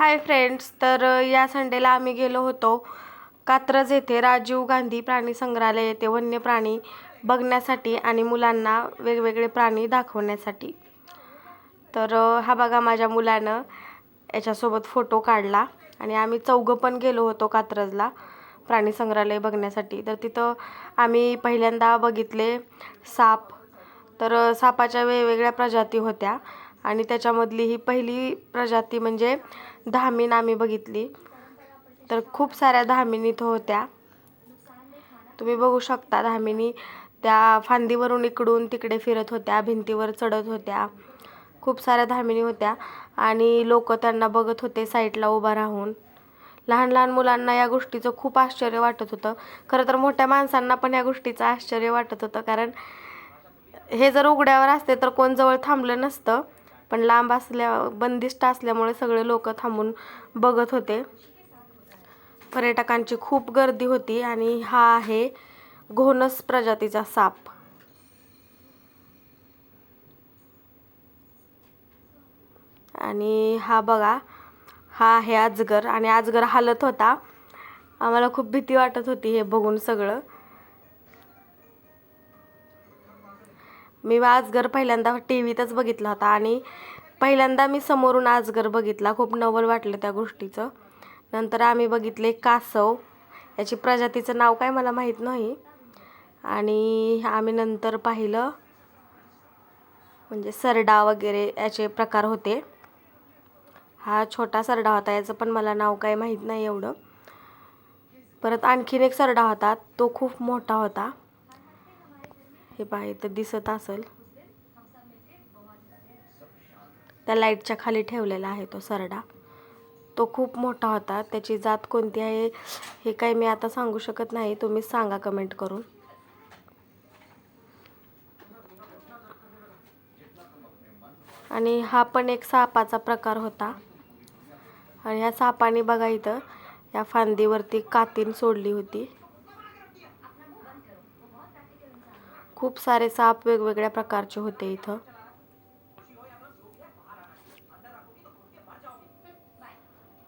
Hi friends तर या संडेला आम्ही गेलो होतो कात्रज येथे राजीव गांधी प्राणी संग्रहालय येथे वन्य प्राणी बघण्यासाठी आणि मुलांना वेगवेगळे प्राणी दाखवण्यासाठी. तर हा बघा माझ्या मुलानं याच्यासोबत फोटो काढला आणि आम्ही चौघं पण गेलो होतो कात्रजला प्राणी संग्रहालय बघण्यासाठी. तर तिथं आम्ही पहिल्यांदा बघितले साप. तर सापाच्या वेगवेगळ्या प्रजाती होत्या. आणि त्याच्यामधली ही पहिली प्रजाती म्हणजे धामीन आम्ही बघितली. तर खूप साऱ्या धामिनी इथं होत्या. तुम्ही बघू शकता धामिनी त्या फांदीवरून इकडून तिकडे फिरत होत्या भिंतीवर चढत होत्या. खूप साऱ्या धामिनी होत्या आणि लोक त्यांना बघत होते साईडला उभा राहून. लहान लहान मुलांना या गोष्टीचं खूप आश्चर्य वाटत होतं. खरं तर मोठ्या माणसांना पण या गोष्टीचं आश्चर्य वाटत होतं कारण हे जर उघड्यावर असते तर कोण जवळ थांबलं नसतं. पण लांब असल्या बंदिस्त असल्यामुळे सगळे लोक थांबून बघत होते. पर्यटकांची खूप गर्दी होती आणि हा आहे घोणस प्रजातीचा साप. आणि हा बघा हा आहे अजगर आणि अजगर हालत होता. आम्हाला खूप भीती वाटत होती हे बघून सगळं. मी आजगर पहिल्यांदा टी व्हीतच बघितला होता आणि पहिल्यांदा मी समोरून आजगर बघितला. खूप नवल वाटलं त्या गोष्टीचं. नंतर आम्ही बघितले कासव. याची प्रजातीचं नाव काय मला माहीत नाही. आणि आम्ही नंतर पाहिलं म्हणजे सरडा वगैरे याचे प्रकार होते. हा छोटा सरडा होता याचं पण मला नाव काय माहीत नाही एवढं. परत आणखीन एक सरडा होता तो खूप मोठा होता. हे पहा इथं दिसत असेल. त्या लाईटच्या खाली ठेवलेला आहे तो सरडा. तो खूप मोठा होता. त्याची जात कोणती आहे हे काही मी आता सांगू शकत नाही. तुम्ही सांगा कमेंट करून. आणि हा पण एक सापाचा प्रकार होता. आणि ह्या सापाने बघा इथं या फांदीवरती कातीन सोडली होती. खूप सारे साप वेगवेगळ्या प्रकारचे होते इथं.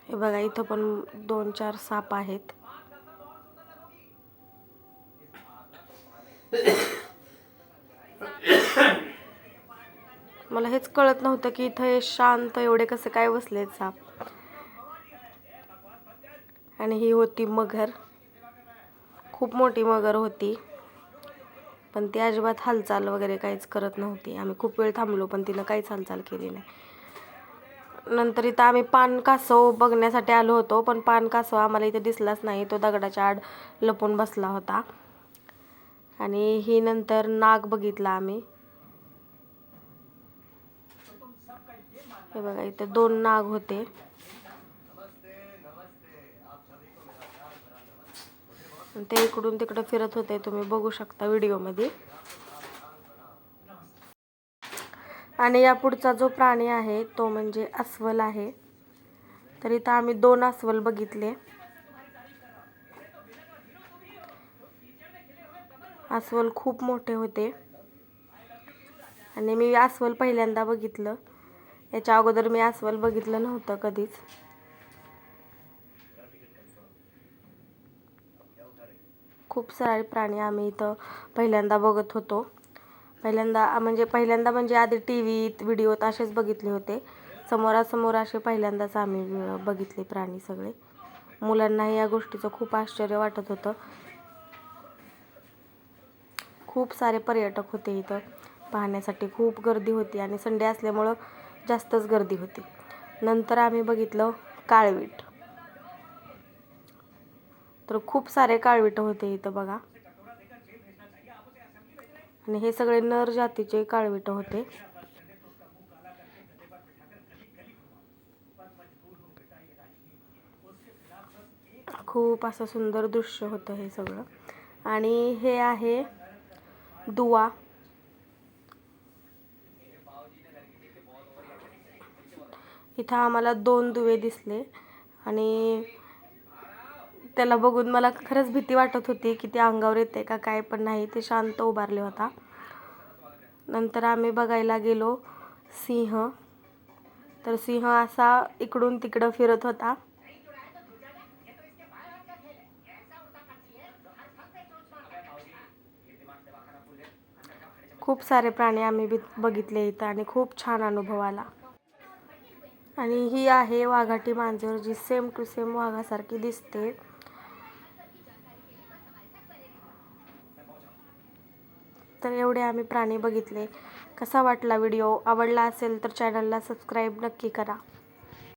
हे बघा इथं पण दोन चार साप आहेत. मला हेच कळत नव्हतं की इथं हे शांत एवढे कसे काय बसलेत साप. आणि ही होती मगर. खूप मोठी मगर होती. पण ती अजिबात हालचाल वगैरे काहीच करत नव्हती. आम्ही खूप वेळ थांबलो पण तिनं काहीच हालचाल केली नाही. नंतर इथं आम्ही पान कासव बघण्यासाठी आलो होतो पण पान कासव आम्हाला इथे दिसलाच नाही. तो दगडाच्या आड लपून बसला होता. आणि ही नंतर नाग बघितला आम्ही. हे बघा इथे दोन नाग होते. ते इकडून तिकडं फिरत होते तुम्ही बघू शकता व्हिडिओमध्ये. आणि या पुढचा जो प्राणी आहे तो म्हणजे अस्वल आहे. तर इथं आम्ही दोन अस्वल बघितले. अस्वल खूप मोठे होते. आणि मी अस्वल पहिल्यांदा बघितलं. याच्या अगोदर मी अस्वल बघितलं नव्हतं कधीच. खूप सारे प्राणी आम्ही इथं पहिल्यांदा बघत होतो. पहिल्यांदा म्हणजे पहिल्यांदा म्हणजे आधी टी व्हीत व्हिडिओत असेच बघितले होते. समोरासमोर असे पहिल्यांदाच आम्ही बघितले प्राणी सगळे. मुलांनाही या गोष्टीचं खूप आश्चर्य वाटत होतं. खूप सारे पर्यटक होते इथं. पाहण्यासाठी खूप गर्दी होती आणि संडे असल्यामुळं जास्तच गर्दी होती. नंतर आम्ही बघितलं काळवीट. तर खूप सारे काळविटं होते इथं बघा. आणि हे सगळे नर जातीचे काळविटं होते. खूप असं सुंदर दृश्य होतं हे सगळं. आणि हे आहे दुवा. इथं आम्हाला दोन दुवे दिसले. आणि त्याला बघून मला खरंच भीती वाटत होती की ते अंगावर येते का काय पण नाही. ते शांत उभारले होता. नंतर आम्ही बघायला गेलो सिंह. तर सिंह असा इकडून तिकडं फिरत होता. खूप सारे प्राणी आम्ही बी बघितले इथं आणि खूप छान अनुभव आला. आणि ही आहे वाघाटी मांजर जी सेम टू सेम वाघासारखी दिसते. तर एवढे आम्ही प्राणी बघितले. कसा वाटला व्हिडिओ? आवडला असेल तर चॅनलला सबस्क्राईब नक्की करा.